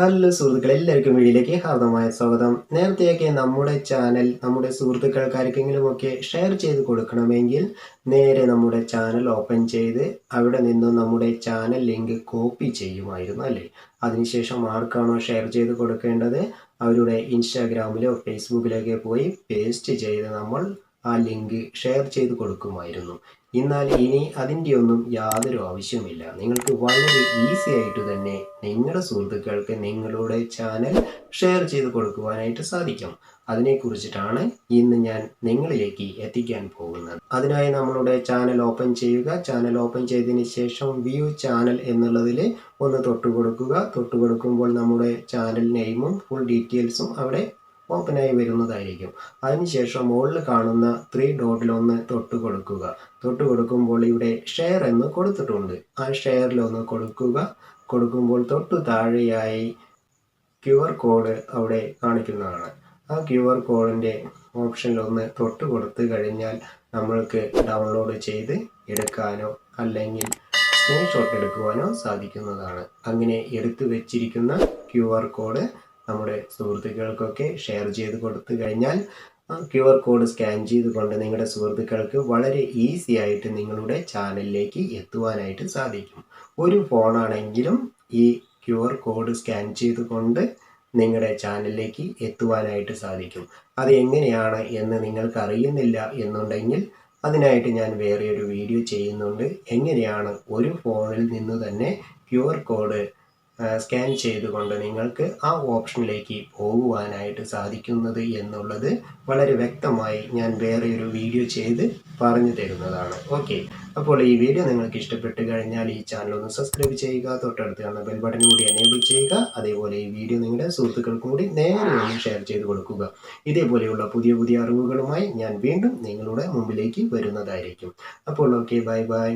Hello സുഹൃത്തുക്കൾ എല്ലാവർക്കും വീഡിയോയിലേക്ക് ഹാർദമായ സ്വാഗതം. നേരത്തെയൊക്കെ നമ്മുടെ ചാനൽ നമ്മുടെ സുഹൃത്തുക്കൾക്ക് ആർക്കെങ്കിലുമൊക്കെ ഷെയർ ചെയ്ത് കൊടുക്കണമെങ്കിൽ നേരെ നമ്മുടെ ചാനൽ ഓപ്പൺ ചെയ്ത് അവിടെ നിന്നും നമ്മുടെ ചാനൽ ലിങ്ക് കോപ്പി ചെയ്യുമായിരുന്നു അല്ലേ? അതിനുശേഷം ആർക്കാണോ ഷെയർ ചെയ്ത് കൊടുക്കേണ്ടത്? അവരുടെ ഇൻസ്റ്റാഗ്രാമിലോ ഫേസ്ബുക്കിലൊക്കെ പോയി പേസ്റ്റ് ചെയ്ത് നമ്മൾ ആ ലിങ്ക് ഷെയർ ചെയ്ത് കൊടുക്കുമായിരുന്നു. എന്നാൽ ഇനി അതിന്റെ ഒന്നും യാതൊരു ആവശ്യമില്ല നിങ്ങൾക്ക് വളരെ ഈസി ആയിട്ട് തന്നെ നിങ്ങളുടെ സുഹൃത്തുക്കൾക്ക് നിങ്ങളുടെ ചാനൽ ഷെയർ ചെയ്ത് കൊടുക്കുവാനായിട്ട് സാധിക്കും. അതിനെക്കുറിച്ചിട്ടാണ് ഇന്ന് ഞാൻ നിങ്ങളിലേക്ക് എത്തിക്കാൻ പോകുന്നത്. അതിനായി നമ്മളുടെ ചാനൽ ഓപ്പൺ ചെയ്യുക. ചാനൽ ഓപ്പൺ ചെയ്തതിന് ശേഷം വ്യൂ ചാനൽ എന്നുള്ളതിൽ ഒന്ന് തൊട്ട് കൊടുക്കുക കൊടുക്കുമ്പോൾ നമ്മുടെ ചാനൽ നെയിമും ഫുൾ ഡീറ്റെയിൽസും അവിടെ ഓപ്പണായി വരുന്നതായിരിക്കും. അതിനുശേഷം മുകളിൽ കാണുന്ന ത്രീ ഡോട്ടിലൊന്ന് തൊട്ട് കൊടുക്കുക. തൊട്ട് കൊടുക്കുമ്പോൾ ഇവിടെ ഷെയർ എന്ന് കൊടുത്തിട്ടുണ്ട്. ആ ഷെയറിലൊന്ന് കൊടുക്കുക. കൊടുക്കുമ്പോൾ തൊട്ട് താഴെയായി ക്യു ആർ കോഡ് അവിടെ കാണിക്കുന്നതാണ്. ആ ക്യു ആർ കോഡിന്റെ ഓപ്ഷനിലൊന്ന് തൊട്ട് കൊടുത്തു കഴിഞ്ഞാൽ നമ്മൾക്ക് ഡൗൺലോഡ് ചെയ്ത് എടുക്കാനോ അല്ലെങ്കിൽ സ്ക്രീൻഷോട്ട് എടുക്കുവാനോ സാധിക്കുന്നതാണ്. അങ്ങനെ എടുത്തു വെച്ചിരിക്കുന്ന ക്യു ആർ കോഡ് നമ്മുടെ സുഹൃത്തുക്കൾക്കൊക്കെ ഷെയർ ചെയ്ത് കൊടുത്തു കഴിഞ്ഞാൽ ക്യു ആർ കോഡ് സ്കാൻ ചെയ്തുകൊണ്ട് നിങ്ങളുടെ സുഹൃത്തുക്കൾക്ക് വളരെ ഈസി ആയിട്ട് നിങ്ങളുടെ ചാനലിലേക്ക് എത്തുവാനായിട്ട് സാധിക്കും. ഒരു ഫോണാണെങ്കിലും ഈ ക്യു ആർ കോഡ് സ്കാൻ ചെയ്തുകൊണ്ട് നിങ്ങളുടെ ചാനലിലേക്ക് എത്തുവാനായിട്ട് സാധിക്കും. അത് എങ്ങനെയാണ് എന്ന് നിങ്ങൾക്ക് അറിയുന്നില്ല എന്നുണ്ടെങ്കിൽ അതിനായിട്ട് ഞാൻ വേറെ ഒരു വീഡിയോ ചെയ്യുന്നുണ്ട്. എങ്ങനെയാണ് ഒരു ഫോണിൽ നിന്ന് തന്നെ ക്യു ആർ കോഡ് സ്കാൻ ചെയ്തുകൊണ്ട് നിങ്ങൾക്ക് ആ ഓപ്ഷനിലേക്ക് പോകുവാനായിട്ട് സാധിക്കുന്നത് എന്നുള്ളത് വളരെ വ്യക്തമായി ഞാൻ വേറെ ഒരു വീഡിയോ ചെയ്ത് പറഞ്ഞു തരുന്നതാണ്. ഓക്കെ അപ്പോൾ ഈ വീഡിയോ നിങ്ങൾക്ക് ഇഷ്ടപ്പെട്ട് കഴിഞ്ഞാൽ ഈ ചാനൽ ഒന്ന് സബ്സ്ക്രൈബ് ചെയ്യുക തൊട്ടടുത്ത് കാണുന്ന ബെൽ ബട്ടൺ കൂടി എനേബിൾ ചെയ്യുക അതേപോലെ ഈ വീഡിയോ നിങ്ങളുടെ സുഹൃത്തുക്കൾക്കും കൂടി നേരെ ഒന്ന് ഷെയർ ചെയ്ത് കൊടുക്കുക. ഇതേപോലെയുള്ള പുതിയ പുതിയ അറിവുകളുമായി ഞാൻ വീണ്ടും നിങ്ങളുടെ മുമ്പിലേക്ക് വരുന്നതായിരിക്കും. അപ്പോൾ ഓക്കെ ബൈ ബൈ